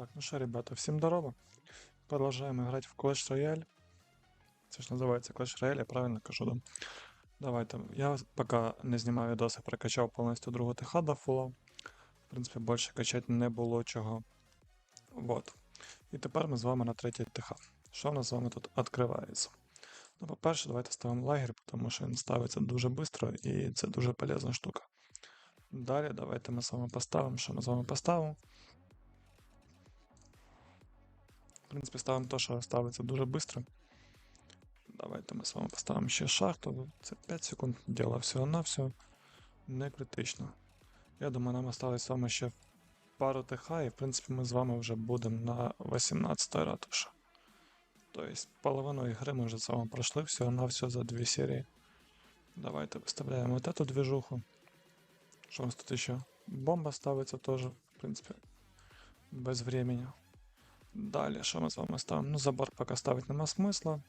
Так, ну що, ребята, всім здорово. Продовжуємо грати в Clash Royale. Це ж називається Clash Royale, я правильно кажу, да? Давайте. Я поки не знімаю відоси, прокачав повністю другу ТХ до фула. В принципі, більше качати не було чого. Вот. І тепер ми з вами на третій ТХ. Що в нас з вами тут відкривається? Ну, по-перше, давайте ставимо лагерь, тому що він ставиться дуже швидко і це дуже полезна штука. Далі давайте ми з вами поставимо, що ми з вами поставимо. В принципі, ставимо те, що ставиться дуже швидко. Давайте ми з вами поставимо ще шахту. Це 5 секунд діла всього на все. Не критично. Я думаю, нам осталось з вами ще пару ТХ, і в принципі ми з вами вже будемо на 18 ратуші. Тобто половину ігри ми вже з вами пройшли всього на все за дві серії. Давайте виставляємо вот эту движуху. Що у нас тут ще? Бомба ставиться теж, в принципі, без времени. Далі, що ми з вами ставимо? Ну, забор поки ставити нема смисла.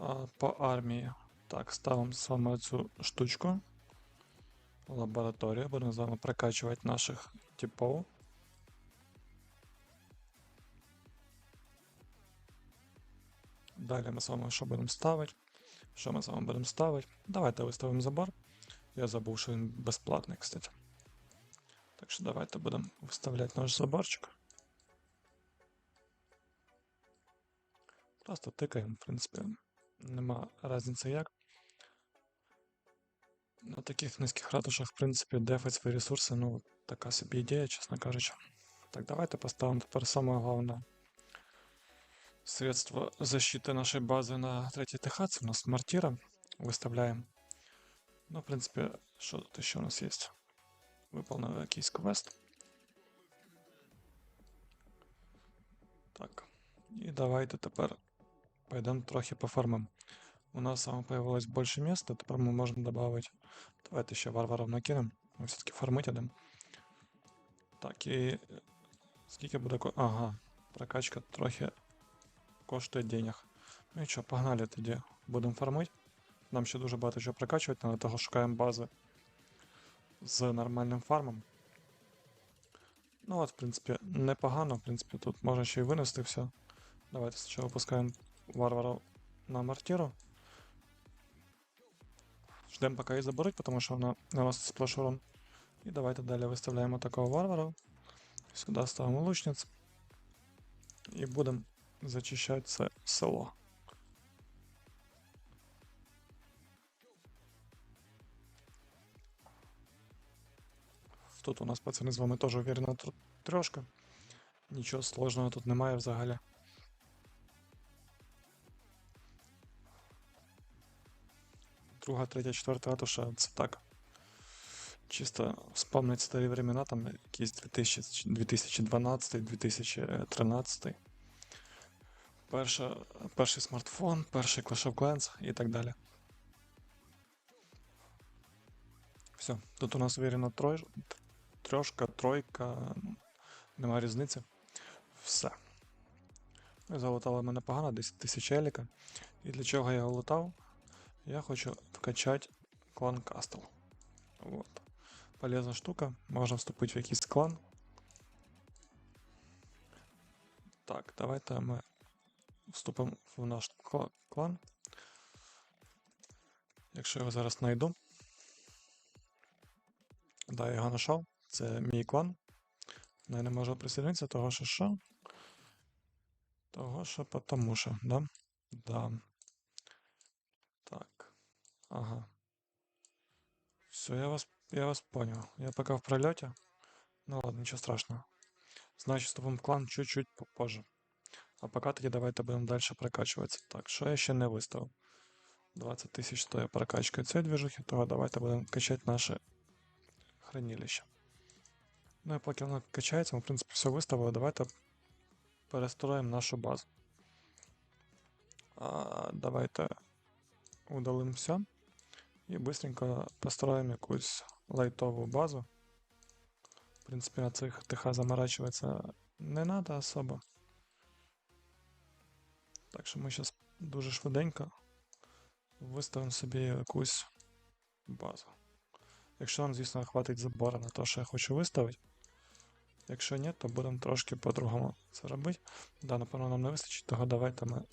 А, по армії. Так, ставимо з вами цю штучку. Лабораторію. Будемо з вами прокачувати наших типов. Далі ми з вами що будемо ставити? Що ми з вами будемо ставити? Давайте виставимо забор. Я забув, що він безплатний, кстати. Так що давайте будемо виставляти наш заборчик. Просто тикаємо, в принципі, нема різниці як. На таких низьких ратушах, в принципі, дефать свої ресурси, ну, така собі ідея, чесно кажучи. Так, давайте поставимо тепер саме головне средство защиты нашей базы на третій ТХ, це у нас мортира. Виставляємо. Ну, в принципі, що тут ще у нас є? Виповнив якийсь квест. Так. І давайте тепер пойдемо трохи пофармимо. У нас саме появилось більше місця, тепер ми можемо додати. Давайте ще варваров накинемо. Ми все-таки фармити йдемо. Так, і. Скільки буде. ко- Ага, прокачка трохи коштує денег. Ну і що, погнали тоді. Будемо фармити. Нам ще дуже багато чого прокачувати, але того шукаємо бази з нормальним фармом. Ну от, в принципі, непогано, в принципі, тут можна ще й винести все. Давайте спочатку пускаємо варвара на мортиру. Ждемо, поки її заберуть, тому що вона наносить сплеш урон. І давайте далі виставляємо такого варвара. Сюди ставимо лучниць. І будемо зачищати це село. Тут у нас пацани з вами теж уверена тр- трошка. Нічого сложного тут немає взагалі. Друга, третя, четверта ратуша це так. Чисто вспомнить старі времена, там якісь 2000 2012-2013. Перша, перший смартфон, перший Clash of Clans і так далі. Все, тут у нас уверена трой... трьошка, тройка, нема різниці. Все. Залутали мене погано, десь тисяча еліка. І для чого я його лутав? Я хочу вкачати клан Кастл. Вот. Полезна штука, можна вступити в якийсь клан. Так, давайте ми вступимо в наш клан. Якщо його зараз знайду. Да, я його знайшов. Це мій клан. Я не можу присоединитися, того що що? Того що потому що, да? Да. Ага. Все, я вас, я вас понял. Я пока в прольоте. Ну ладно, ничего страшного. Значит, вступим в клан чуть-чуть попозже. А пока тоді давайте будемо далі прокачуватися. Так, що я ще не виставив? 20 тисяч стоїть прокачка цієї движухи, того давайте будемо качати наше хранилище. Ну і поки воно качається, ми, в принципі, все виставили. Давайте перестроїмо нашу базу. А, давайте все. І быстренько построїмо якусь лайтову базу. В принципі, на цих ТХ заморачуватися не треба особо. Так що ми зараз дуже швиденько виставимо собі якусь базу. Якщо нам, звісно, хватить забора на те, що я хочу виставити, Якщо ні, то будемо трошки по-другому це робити. Да, напевно, нам не вистачить, того давайте ми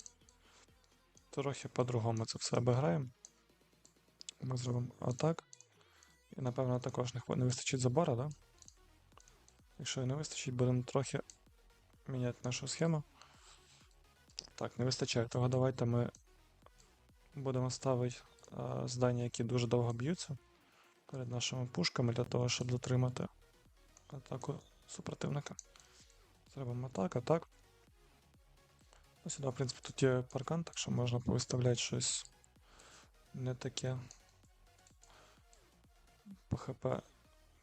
трохи по-другому це все обіграємо. Ми зробимо отак. І напевно також не, не вистачить забора, да? Якщо і не вистачить, будемо трохи міняти нашу схему. Так, не вистачає. Того давайте ми будемо ставити а, здання, які дуже довго б'ються перед нашими пушками для того, щоб затримати атаку супротивника. Зробимо так, а так. Ну, сюди, в принципі, тут є паркан, так що можна повиставляти щось не таке по ХП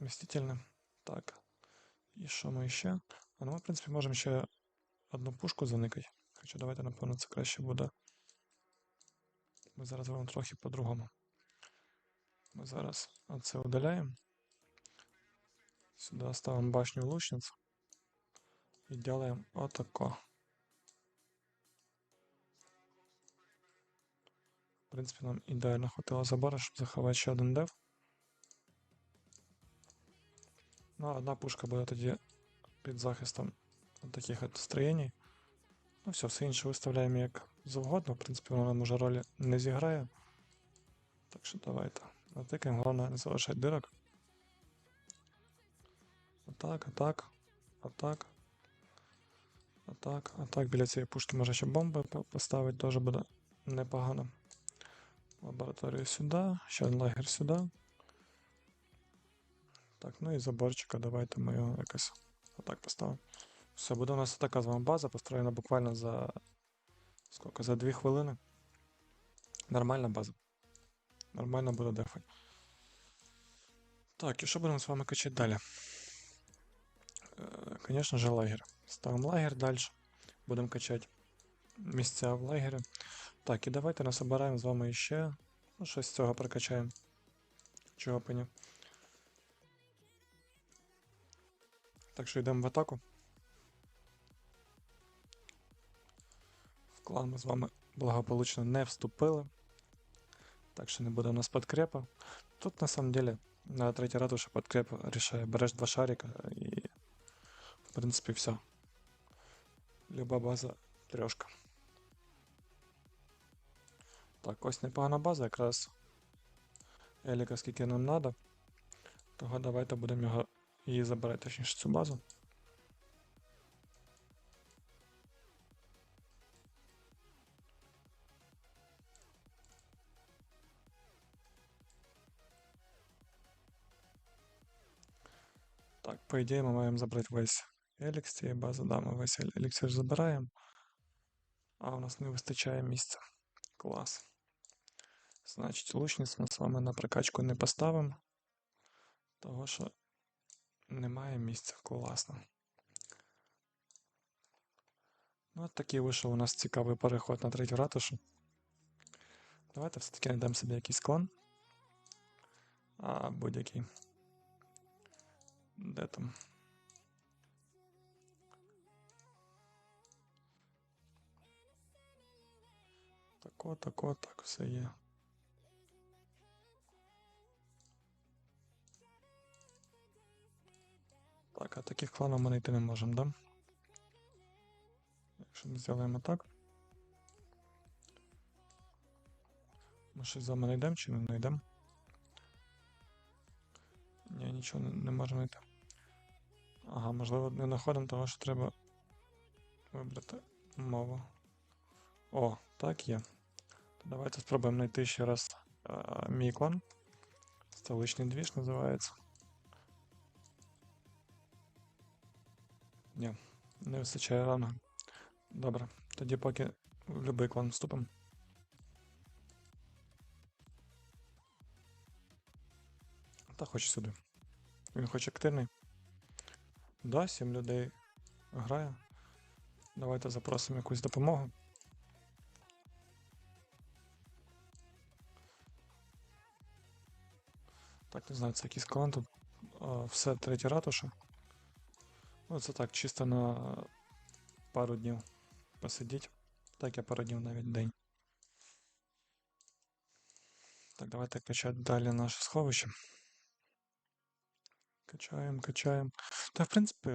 вмістительне. Так. І що ми ще? А ну ми, в принципі, можемо ще одну пушку заникати. Хоча давайте, напевно, це краще буде. Ми зараз зробимо трохи по-другому. Ми зараз оце удаляємо. Сюди ставимо башню лучниц. І делаем отако. В принципі, нам ідеально хватило забора, щоб заховати ще один дев. Ну, одна пушка буде тоді під захистом таких от строєній. Ну все, все інше виставляємо як завгодно. В принципі, воно нам уже ролі не зіграє. Так що давайте. Натикаємо, головне не залишати дирок. Отак, отак, отак. Отак, отак. Біля цієї пушки може ще бомби поставити, теж буде непогано. Лабораторію сюди, ще один лагер сюди. Так, ну і заборчика, давайте ми його якось отак поставимо. Все, буде у нас така з вами база, построєна буквально за. Скільки? За 2 хвилини. Нормальна база. Нормально буде дефать. Так, і що будемо з вами качати далі? Звісно же, лагер. Ставимо лагер далі. Будемо качати місця в лагері. Так, і давайте насобираємо з вами ще. Ну, щось з цього прокачаємо. Чого пені. Так що йдемо в атаку. В клан ми з вами благополучно не вступили. Так що не буде у нас подкрепа. Тут на самом деле на третій ратуші подкреп рішає. Береш два шарика і. В принципі, все. Люба база трьошка. Так, ось непогана база, якраз Еліка, скільки нам треба. Того давайте будемо його її забирати, точніше цю базу. Так, по ідеї ми маємо забрати весь елік з цієї бази. Да, ми весь ель- еліксир забираємо. А у нас не вистачає місця. Клас. Значить, лучниць ми з вами на прокачку не поставимо. Того що немає місця. Класно. Ну, от такий вийшов у нас цікавий переход на третю ратушу. Давайте все-таки знайдемо собі якийсь клан. А, будь-який. Де там? Тако, тако, так, все є. Так, а таких кланів ми знайти не можемо, да? Якщо ми зробимо так. Ми щось з вами знайдемо чи не знайдемо? Ні, нічого не, не можемо знайти. Ага, можливо, не знаходимо того, що треба вибрати мову. О, так є. То давайте спробуємо знайти ще раз а, мій клан. Столичний двіж називається. Ні, не вистачає рано. Добре, тоді поки в будь-який клан вступимо. Та хоче сюди. Він хоч активний. Да, 7 людей грає. Давайте запросимо якусь допомогу. Так, не знаю, це якийсь клан тут. Все третя ратуша. Ну, це так, чисто на пару днів посидіть. Так, я пару днів навіть день. Так, давайте качати далі наше сховище. Качаємо, качаємо. Та, в принципі,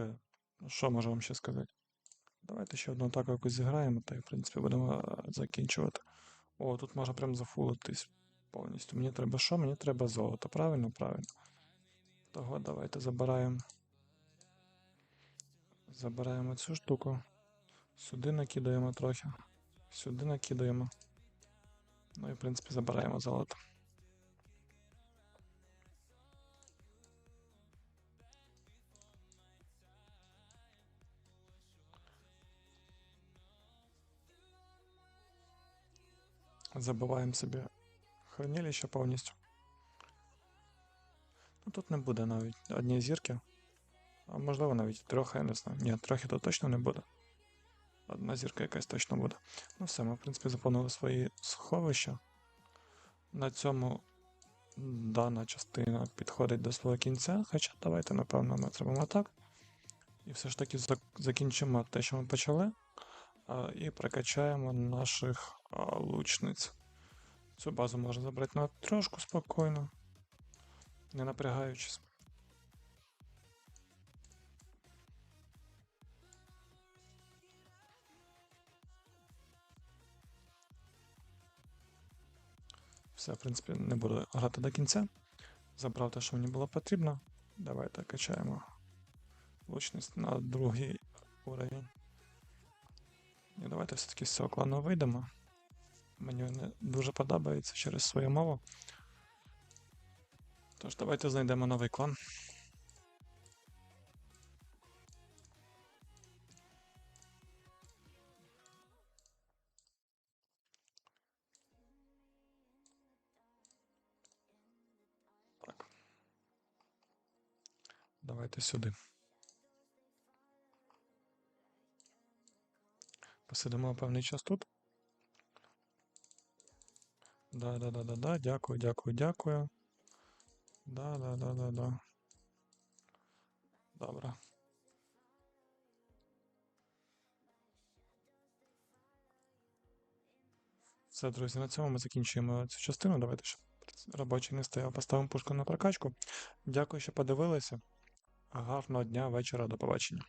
ну, що можу вам ще сказати? Давайте ще одну атаку якусь зіграємо, та й, в принципі, будемо е, закінчувати. О, тут можна прям зафулитись повністю. Мені треба що? Мені треба золото. Правильно? Правильно. Того давайте забираємо. Забираємо цю штуку. Сюди накидаємо трохи. Сюди накидаємо. Ну і, в принципі, забираємо золото. Забиваємо собі хранилище повністю. Ну тут не буде навіть однієї зірки. А можливо навіть трьох, я не знаю. Ні, трохи то точно не буде. Одна зірка якась точно буде. Ну все, ми, в принципі, заповнили свої сховища. На цьому дана частина підходить до свого кінця. Хоча давайте, напевно, ми зробимо так. І все ж таки закінчимо те, що ми почали. І прокачаємо наших лучниць. Цю базу можна забрати на трошку спокійно, не напрягаючись. Все, в принципі, не буду грати до кінця. Забрав те, що мені було потрібно. Давайте качаємо лучність на другий уровень. І давайте все-таки з цього клану вийдемо. Мені не дуже подобається через свою мову. Тож давайте знайдемо новий клан. Давайте сюди. Посидимо певний час тут. Да, да, да, да, да. Дякую, дякую, дякую. Да, да, да, да, да. Добре. Все, друзі, на цьому ми закінчуємо цю частину. Давайте щоб робочий не стояв. Поставимо пушку на прокачку. Дякую, що подивилися. Гарного дня, вечора, до побачення.